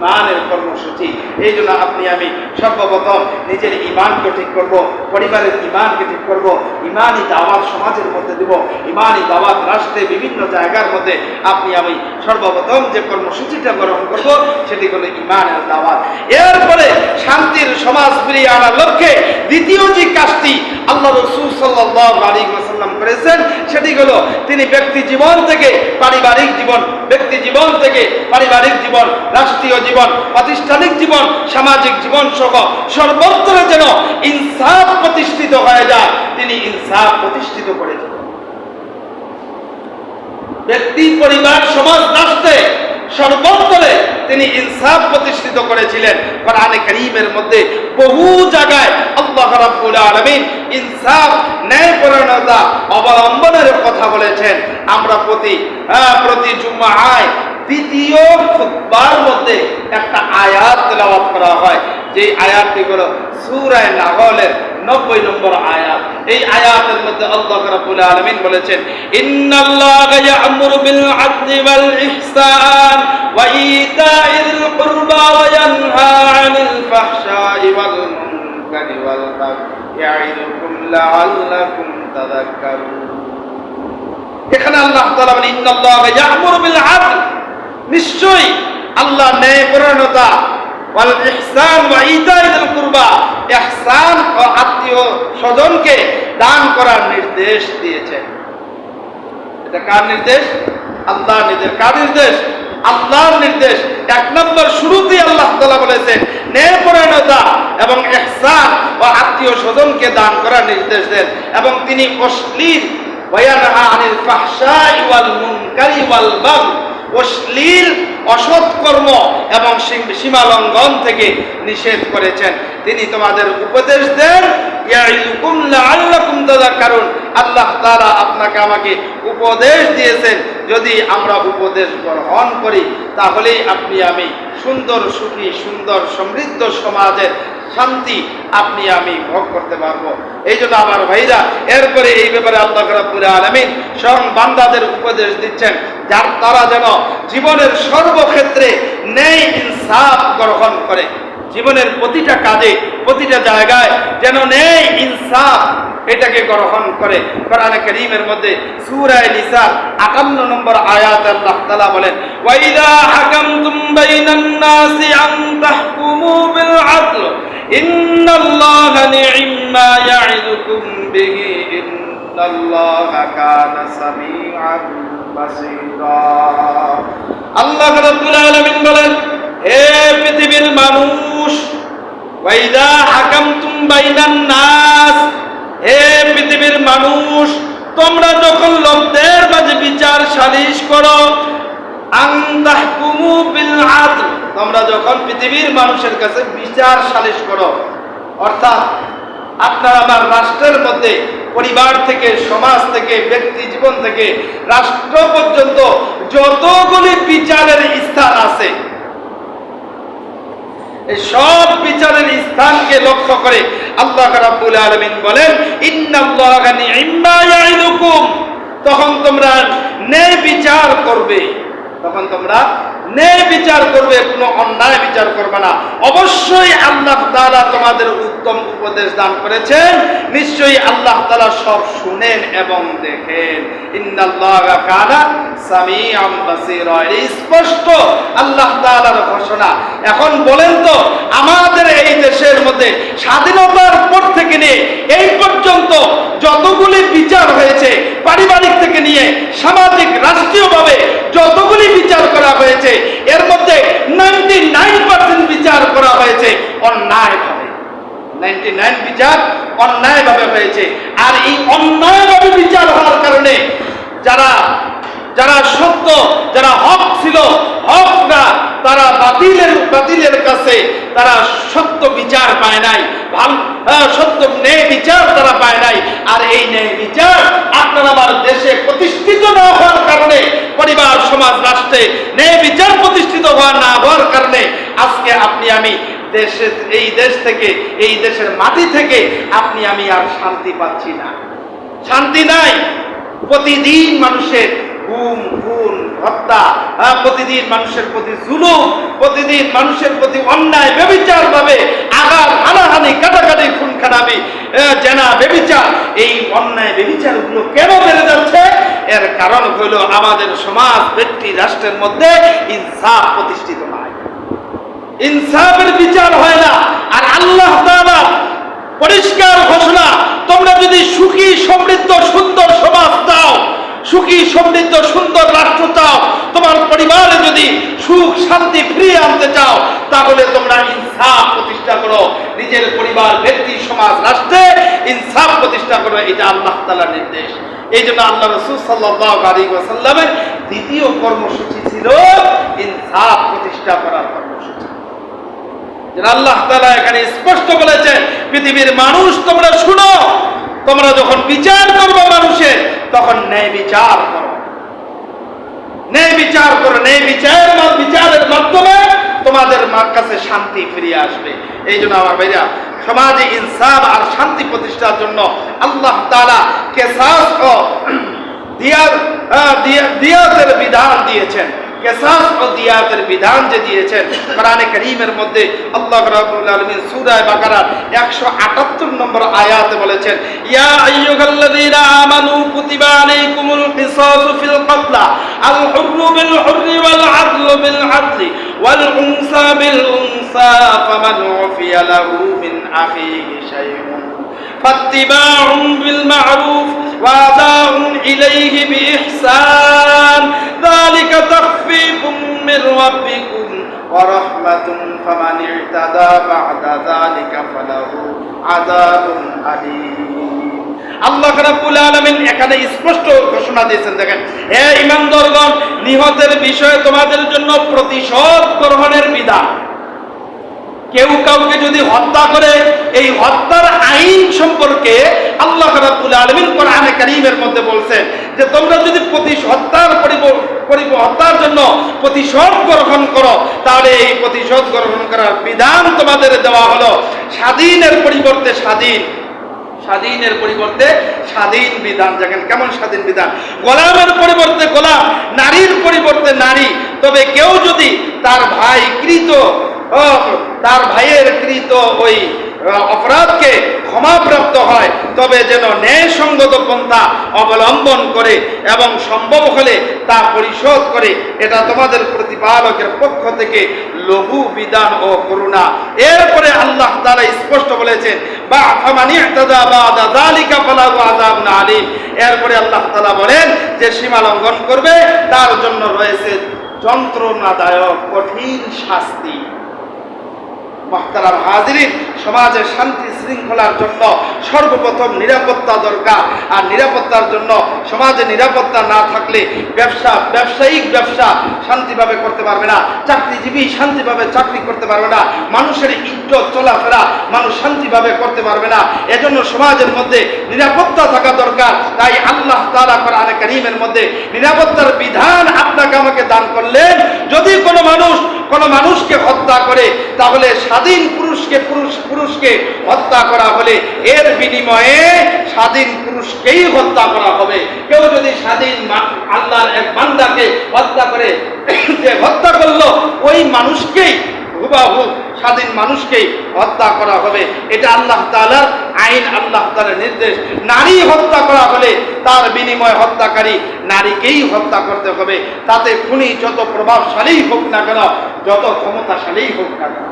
ইমানের কর্মসূচি। এই জন্য আপনি আমি সর্বপ্রথম নিজের ইমানকে ঠিক করব, পরিবারের ইমানকে ঠিক করব, ইমানই দাওয়াত সমাজের মধ্যে দিব, ইমানই দাওয়াত রাষ্ট্রে বিভিন্ন জায়গার মধ্যে আপনি আমি সর্বপ্রথম যে কর্মসূচিটা গ্রহণ করব, সেটি হলো ইমানের দাওয়াত। এরপরে শান্তির সমাজ ফিরিয়ে আনার লক্ষ্যে দ্বিতীয় যে কাজটি আল্লাহ রসুল সাল্লাহ ওয়াসাল্লাম করেছেন, সেটি হলো তিনি ব্যক্তি জীবন থেকে পারিবারিক জীবন, ব্যক্তি জীবন থেকে পারিবারিক জীবন, রাষ্ট্রীয় জীবন প্রাতিষ্ঠানিক জীবন, সামাজিক জীবন সহ সর্বত্র যেন ইনসাফ প্রতিষ্ঠিত হয়ে যায়, তিনি ইনসাফ প্রতিষ্ঠিত করেছেন ব্যক্তি, পরিবার, সমাজ, রাষ্ট্রে সর্বত্রে তিনি ইনসাফ প্রতিষ্ঠিত করেছিলেন। কোরআনে করিমের মধ্যে বহু জায়গায় আল্লাহ রাব্বুল আলামিন ইনসাফ, ন্যায়পরায়ণতা অবলম্বনের কথা বলেছেন। আমরা প্রতি প্রতি প্রতি জুম্মায় দ্বিতীয় মধ্যে একটা আয়াত তেলাওয়াত করা হয়। যে আয়াতটি হলো সূরা নাহলের নব্বই নম্বর আয়াত। এই আয়াতের মধ্যে আল্লাহ রাব্বুল আলামিন বলেছেন, ইন্নাল্লাহা এখানে আল্লাহ তাআলা নিশ্চয়ই আল্লাহ ন্যায় পরায়ণতা আত্মীয় স্বজনকে দান করার নির্দেশ দিয়েছেন। এটা কার নির্দেশ? কার নির্দেশ? আল্লাহর নির্দেশ। এক নম্বর শুরুতেই আল্লাহ তাআলা বলেছেন, ন্যায় পরায়ণতা এবং ইহসান ও আত্মীয় স্বজনকে দান করার নির্দেশ দেন এবং তিনি অশ্লীল ওয়াল ওয়াল অশ্লীল অসৎকর্ম এবং সীমালঙ্ঘন থেকে নিষেধ করেছেন। তিনি তোমাদের উপদেশ দেন তাযাক্কারুন। আল্লাহ তাআলা আপনাকে আমাকে উপদেশ দিয়েছেন। যদি আমরা উপদেশ গ্রহণ করি, তাহলেই আপনি আমি সুন্দর সুখী, সুন্দর সমৃদ্ধ সমাজের শান্তি আপনি আমি ভোগ করতে পারব। এই জন্য আমার ভাইরা, এরপরে এই ব্যাপারে আল্লাহ রাব্বুল আলামিন স্বয়ং বান্দাদের উপদেশ দিচ্ছেন, যার তারা যেন জীবনের সর্বক্ষেত্রে ন্যায় ইনসাফ গ্রহণ করে। জীবনের প্রতিটা কাজে, প্রতিটা জায়গায় যেন ন্যায় ইনসাফ। এটাকে গ্রহণ করে। কোরআনে কারীমের মধ্যে সূরা নিসার 58 নম্বর আয়াত আল্লাহ তাআলা বলেন, ওয়াইদা হাকামতুম বাইনান নাসি আন তাহকুমু বিল আদল, ইন্নাল্লাহা নি'মা ইয়া'iদুকুম বিহি, ইন্নাল্লাহা কানা সামিআন বাসীরা। আল্লাহ রাব্বুল আলামিন বলেন হে পৃথিবীর মানুষ, ওয়াইদা হাকামতুম বাইনান নাস, হে পৃথিবীর মানুষ, তোমরা যখন লোকদের মাঝে বিচার সালিশ করো, আন্তাহকুমু বিল আদল, তোমরা যখন পৃথিবীর মানুষের কাছে বিচার সালিশ করো, অর্থাৎ আপনার আমার রাষ্ট্রের মধ্যে, পরিবার থেকে, সমাজ থেকে, ব্যক্তি জীবন থেকে, রাষ্ট্র পর্যন্ত যতগুলি বিচারের স্থান আছে সব বিচারের স্থানকে লক্ষ্য করে আল্লাহ রাব্বুল আলামিন বলেন, ইন্নাল্লাহা নি'মা ইয়াইদুকুম তখন তোমরা ন্যায় বিচার করবে। তখন তোমরা ন্যায় বিচার করবে, কোনো অন্যায় বিচার করবে না। অবশ্যই আল্লাহ তাআলা তোমাদের উত্তম উপদেশ দান করেছেন। নিশ্চয়ই আল্লাহ তাআলা সব শুনেন এবং দেখেন। স্পষ্ট আল্লাহ তাআলার ঘোষণা। এখন বলেন তো, আমাদের এই দেশের মধ্যে স্বাধীনতার পর থেকে নিয়ে, এই পর্যন্ত যতগুলি বিচার হয়েছে, পারিবারিক থেকে নিয়ে, সামাজিক, রাষ্ট্রীয়ভাবে যতগুলি বিচার করা হয়েছে এর মধ্যে নাইনটি নাইন বিচার করা হয়েছে, অন্যায়ভাবে। নাইনটি নাইন বিচার অন্যায়ভাবে হয়েছে। আর এই অন্যায়ভাবে বিচার হওয়ার কারণে যারা যারা সত্য, যারা হক ছিল হক তারা বাতিলের বাতিলের তারা সত্য বিচার পায় নাই, ভালো সত্য ন্যায় বিচার তারা পায় নাই। আর এই ন্যায় বিচার আপনার আমার দেশে প্রতিষ্ঠিত না হওয়ার কারণে, পরিবার, সমাজ, রাষ্ট্রে ন্যায় বিচার প্রতিষ্ঠিত হওয়া না হওয়ার কারণে আজকে আপনি আমি দেশে, এই দেশ থেকে, এই দেশের মাটি থেকে আপনি আমি আর শান্তি পাচ্ছি না। শান্তি নাই। প্রতিদিন মানুষের গুম খুন হত্যা প্রতিদিন মানুষের প্রতি প্রতিদিন মানুষের প্রতি অন্যায় ভাবে আঘাত হানাহানি, কাটাকাটি খুন খারাপি জেনা এই অন্যায় কেন বেড়ে যাচ্ছে? এর কারণ হলো আমাদের সমাজ, ব্যক্তি, রাষ্ট্রের মধ্যে ইনসাফ প্রতিষ্ঠিত নয় ইনসাফের বিচার হয় না। আর আল্লাহ পরিষ্কার ঘোষণা, তোমরা যদি সুখী সমৃদ্ধ সুন্দর সমাজ চাও সুখী সমৃদ্ধ, সুন্দর রাষ্ট্র চাও, তোমার পরিবারে যদি সুখ, শান্তি ফিরিয়ে আনতে চাও, তাহলে তোমরা ইনসাফ প্রতিষ্ঠা করো। নিজের পরিবার, ব্যক্তি, সমাজ, রাষ্ট্রে ইনসাফ প্রতিষ্ঠা করো, এটা আল্লাহ তাআলার নির্দেশ। এই জন্য আল্লাহ রসুল সাল্লাহ আলী ওয়াসাল্লামের দ্বিতীয় কর্মসূচি ছিল ইনসাফ প্রতিষ্ঠা করার কর্মসূচি। আল্লাহ তাআলা এখানে স্পষ্ট বলেছেন পৃথিবীর মানুষ তোমরা শুনো, তোমরা যখন বিচার করবে মানুষের, তখন ন্যায় বিচার করো। বিচার করেন এই বিচারের বিচারের মাধ্যমে তোমাদের মার কাছে শান্তি ফিরিয়ে আসবে। এই জন্য আমার ভাইরা, সমাজে ইনসাফ আর শান্তি প্রতিষ্ঠার জন্য আল্লাহ তালা কেসাস ও দিয়াতের বিধান দিয়েছেন। কেসাস বিধান যে দিয়েছেন, কোরআনে কারীমের মধ্যে আল্লাহ রাব্বুল আলামিন বাকারার 178 নম্বর আয়াতে বলেছেন, ইয়া আইয়ুহাল্লাযীনা আমানু কুতিবা আলাইকুমুল কিসাসু ফিল কতলা ওয়াল আদলু বিল فاتباع بالمعروف واداء إليه بإحسان ذلك تخفيف من ربكم ورحمة فمن اعتدى بعد ذلك فله عذاب أليم আল্লাহ রাব্বুল আলামিন এখানে স্পষ্ট ঘোষণা দিয়েছেন দেখেন হে ইমানদারগণ নিহতের বিষয়ে তোমাদের জন্য প্রতিশোধ গ্রহণের বিধান কেউ কাউকে যদি হত্যা করে এই হত্যার আইন সম্পর্কে আল্লাহ বিধান তোমাদের দেওয়া হলো। স্বাধীনের পরিবর্তে স্বাধীন। স্বাধীনের পরিবর্তে স্বাধীন বিধান। দেখেন কেমন স্বাধীন বিধান। গোলামের পরিবর্তে গোলাম, নারীর পরিবর্তে নারী। তবে কেউ যদি তার ভাই কৃত তার ভাইয়ের কৃত ওই অপরাধকে ক্ষমাপ্রাপ্ত হয়, তবে যেন ন্যায়সঙ্গত পন্থা অবলম্বন করে এবং সম্ভব হলে তা পরিশোধ করে। এটা তোমাদের প্রতিপালকের পক্ষ থেকে লঘু বিধান ও করুণা। এরপরে আল্লাহ তাআলা স্পষ্ট বলেছেন বা ফামানি যালিকা ফালাহু আযাবুন আলীম। এরপরে আল্লাহ তাআলা বলেন যে, সীমা লঙ্ঘন করবে, তার জন্য রয়েছে যন্ত্রণাদায়ক কঠিন শাস্তি। মহতারাম হাজিরিন, সমাজের শান্তি শৃঙ্খলার জন্য সর্বপ্রথম নিরাপত্তা দরকার। আর নিরাপত্তার জন্য সমাজে নিরাপত্তা না থাকলে ব্যবসা, ব্যবসায়িক ব্যবসা শান্তিভাবে করতে পারবে না, চাকরিজীবী শান্তিভাবে চাকরি করতে পারবে না, মানুষের ইজ্জত চলাফেরা মানুষ শান্তিভাবে করতে পারবে না। এজন্য সমাজের মধ্যে নিরাপত্তা থাকা দরকার। তাই আল্লাহ তাআলা কোরআনে কারীমের মধ্যে নিরাপত্তার বিধান আপনাকে আমাকে দান মানুষ কোনো মানুষকে হত্যা করে, তাহলে স্বাধীন পুরুষকে পুরুষ, পুরুষকে হত্যা করা হলে এর বিনিময়ে স্বাধীন পুরুষকেই হত্যা করা হবে। কেউ যদি স্বাধীন আল্লাহর এক বান্দাকে হত্যা করে, যে হত্যা করল, ওই মানুষকেই হুবাহু স্বাধীন মানুষকেই হত্যা করা হবে। এটা আল্লাহ তালার আইন আল্লাহ তালার নির্দেশ। নারী হত্যা করা হলে তার বিনিময় হত্যাকারী নারীকেই হত্যা করতে হবে। তাতে খুনি যত প্রভাবশালী হোক না কেন, যত ক্ষমতাশালী হোক না কেন।